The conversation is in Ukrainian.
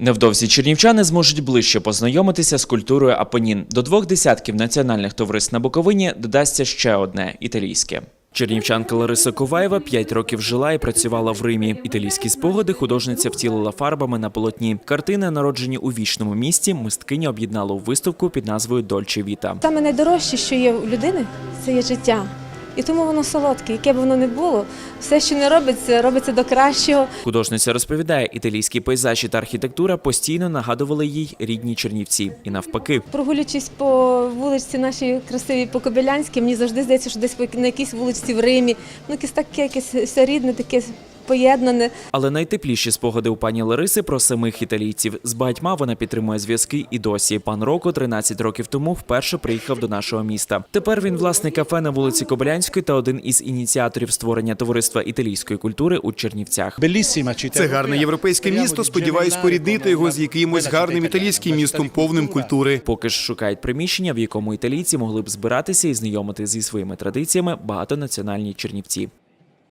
Невдовзі чернівчани зможуть ближче познайомитися з культурою Апенін. До двох десятків національних товариств на Буковині додасться ще одне італійське. Чернівчанка Лариса Коваєва п'ять років жила і працювала в Римі. Італійські спогади художниця втілила фарбами на полотні. Картини, народжені у вічному місті, мисткиня об'єднала у виставку під назвою Дольче Віта. Саме найдорожче, що є у людини, це є життя. І тому воно солодке, яке б воно не було, все, що не робиться, робиться до кращого. Художниця розповідає, італійські пейзажі та архітектура постійно нагадували їй рідні Чернівці, і навпаки. Прогулюючись по вулиці нашій красивій по Кобилянській, мені завжди здається, що десь на якійсь вулиці в Римі, ну якесь таке, якесь все рідне, таке поєднане. Але найтепліші спогади у пані Лариси про самих італійців. З багатьма вона підтримує зв'язки і досі. Пан Роко 13 років тому вперше приїхав до нашого міста. Тепер він власник кафе на вулиці Кобилянської та один із ініціаторів створення товариства італійської культури у Чернівцях. Це гарне європейське місто. Сподіваюсь, поріднити його з якимось гарним італійським містом, повним культури. Поки ж шукають приміщення, в якому італійці могли б збиратися і знайомити зі своїми традиціями багатонаціональні чернівці.